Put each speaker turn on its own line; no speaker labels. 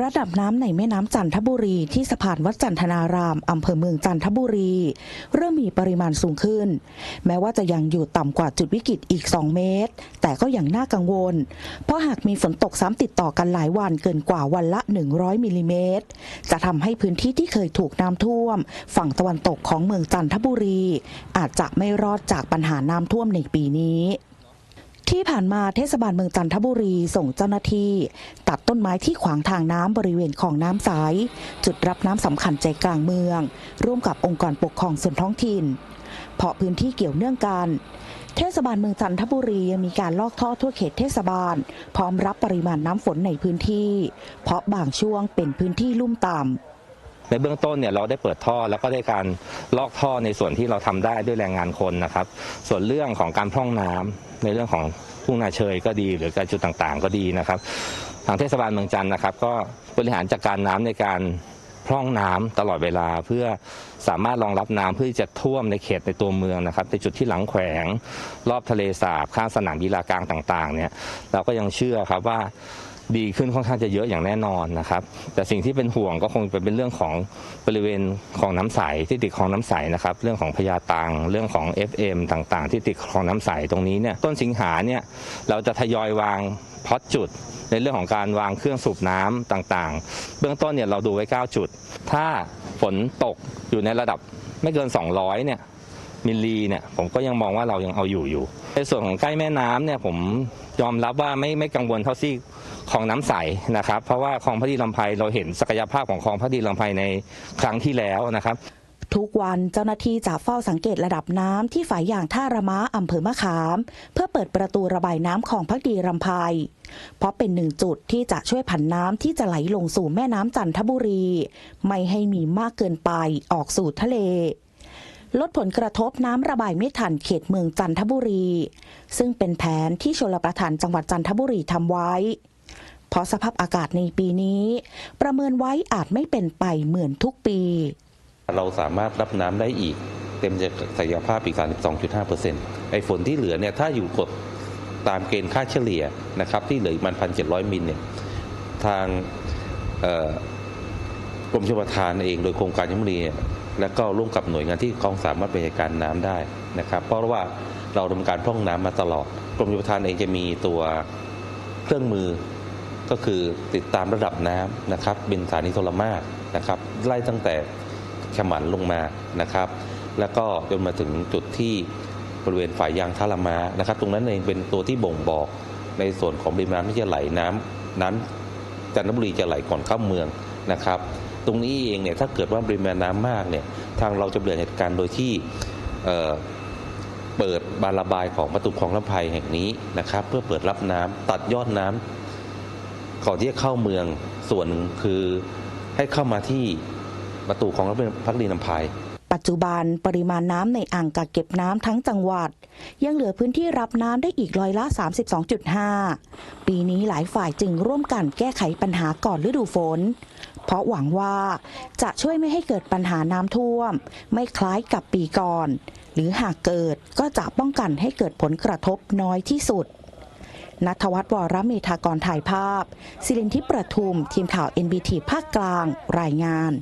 ระดับน้ำในแม่น้ำจันทบุรีที่สะพานวัดจันทนารามอำเภอเมืองจันทบุรี เริ่มมีปริมาณสูงขึ้น แม้ว่าจะยังอยู่ต่ำกว่าจุดวิกฤตอีก 2 เมตร แต่ก็ยังน่ากังวล เพราะหากมีฝนตกซ้ำติดต่อกันหลายวันเกินกว่าวันละ 100 มิลลิเมตร จะทำให้พื้นที่ที่เคยถูกน้ำท่วม ฝั่งตะวันตกของเมืองจันทบุรี อาจจะไม่รอดจากปัญหาน้ำท่วมในปีนี้ ที่ผ่านมาเทศบาลเมืองจันทบุรีส่งเจ้าหน้าที่ ตัดต้นไม้ที่ขวางทางน้ำบริเวณของน้ำสาย จุดรับน้ำสำคัญใจกลางเมือง ร่วมกับองค์กรปกครองส่วนท้องถิ่น เพราะพื้นที่เกี่ยวเนื่องกันเทศบาลเมืองจันทบุรียังมีการลอกท่อทั่วเขตเทศบาล พร้อมรับปริมาณน้ำฝนในพื้นที่ เพราะบางช่วงเป็นพื้นที่ลุ่มต่ำ
ในเบื้องต้นเนี่ยเราได้เปิดท่อแล้วก็ได้การลอกท่อในส่วนที่เราทำได้ด้วยแรงงานคนนะครับ ส่วนเรื่องของการพร่องน้ำในเรื่องของทุ่งนาเชยก็ดี หรือการจุดต่างๆ ก็ดีนะครับ ทางเทศบาลเมืองจันทร์นะครับ ก็บริหารจัดการน้ำในการพร่องน้ำตลอดเวลาเพื่อสามารถรองรับน้ำเพื่อที่จะท่วมในเขตในตัวเมืองนะครับในจุดที่หลังแขวง รอบทะเลสาบข้างสนามกีฬากลางต่างๆเนี่ยเราก็ยังเชื่อครับว่า ดีขึ้นค่อนข้างจะเยอะอย่างแน่นอนนะครับ แต่สิ่งที่เป็นห่วงก็คงเป็นเรื่องของบริเวณของน้ำใสที่ติดคลองน้ำใสนะครับ เรื่องของพญาตังเรื่องของ FM ต่างๆ ที่ติดคลองน้ำใสตรงนี้เนี่ยต้นสิงหาเนี่ยเราจะทยอยวางพอดจุดในเรื่องของการวางเครื่องสูบน้ำต่างๆ เบื้องต้นเนี่ยเราดูไว้ 9 จุด ถ้าฝนตกอยู่ในระดับไม่เกิน 200 เนี่ยมิลลีเนี่ยผมก็ยังมองว่าเรายังเอาอยู่อยู่ ในส่วนของใกล้แม่น้ำเนี่ยผมยอมรับว่าไม่ไม่กังวลเท่าที่ คลองน้ำใสนะครับ เพราะว่าคลองพระดีลำไพเราเห็นศักยภาพของคลองพระดีลำไพในครั้งที่แล้วนะครับ
ทุกวันเจ้าหน้าที่จะเฝ้าสังเกตระดับน้ำที่ฝายอย่างท่าระม้าอำเภอมะขาม เพื่อเปิดประตูระบายน้ำของพักดีรำไพเพราะเป็นหนึ่งจุดที่จะช่วยผันน้ำที่จะไหลลงสู่แม่น้ำจันทบุรี ไม่ให้มีมากเกินไปออกสู่ทะเล ลดผลกระทบน้ำระบายไม่ทันเขตเมืองจันทบุรี ซึ่งเป็นแผนที่ชลประทานจังหวัดจันทบุรีทำไว้ เพราะสภาพอากาศในปีนี้ ประเมินไว้อาจไม่เป็นไปเหมือนทุกปี
เราสามารถรับน้ำได้อีก เต็มศักยภาพอีก 32.5%ไอ้ฝนที่เหลือเนี่ยถ้าอยู่กดตามเกณฑ์ค่าเฉลี่ยนะครับที่เหลืออีกมัน 1,700 มิลเนี่ยทางกรมชลประทานเองโดยโครงการยมรีและก็ร่วมกับหน่วยงานที่กองสามารถบริหารการน้ำได้นะครับ เพราะว่าเราดำเนินการพร่องน้ำมาตลอด กรมชลประทานเองจะมีตัวเครื่องมือ ก็คือติดตามระดับน้ำนะครับเป็นสถานีโทรมาศนะครับไล่ตั้งแต่ขมันลงมานะครับ แล้วก็จนมาถึงจุดที่บริเวณฝ่ายยางท่าละมานะครับ ตรงนั้นเองเป็นตัวที่บ่งบอกในส่วนของปริมาณที่จะไหลน้ำน้ำจันทบุรีจะไหลก่อนเข้าเมืองนะครับ ตรงนี้เองเนี่ยถ้าเกิดว่าปริมาณน้ำมากเนี่ยทางเราจะเปลี่ยนเหตุการณ์โดยที่เเปิดบานระบายของประตูคลองลำไพแห่งนี้นะครับ เพื่อเปิดรับน้ำตัดยอดน้ำ ก่อนที่จะเข้าเมืองส่วนหนึ่งคือให้เข้ามาที่ประตูของรถพักดีน้ำพาย
ปัจจุบันปริมาณน้ำในอ่างกักเก็บน้ำทั้งจังหวัด ยังเหลือพื้นที่รับน้ำได้อีกร้อยละ 32.5 ปีนี้หลายฝ่ายจึงร่วมกันแก้ไขปัญหาก่อนฤดูฝน เพราะหวังว่าจะช่วยไม่ให้เกิดปัญหาน้ำท่วม ไม่คล้ายกับปีก่อน หรือหากเกิดก็จะป้องกันให้เกิดผลกระทบน้อยที่สุด นัทวัฒน์วรเมธากรถ่ายภาพ สิรินทิพย์ประทุม ทีมข่าว NBT ภาคกลาง รายงาน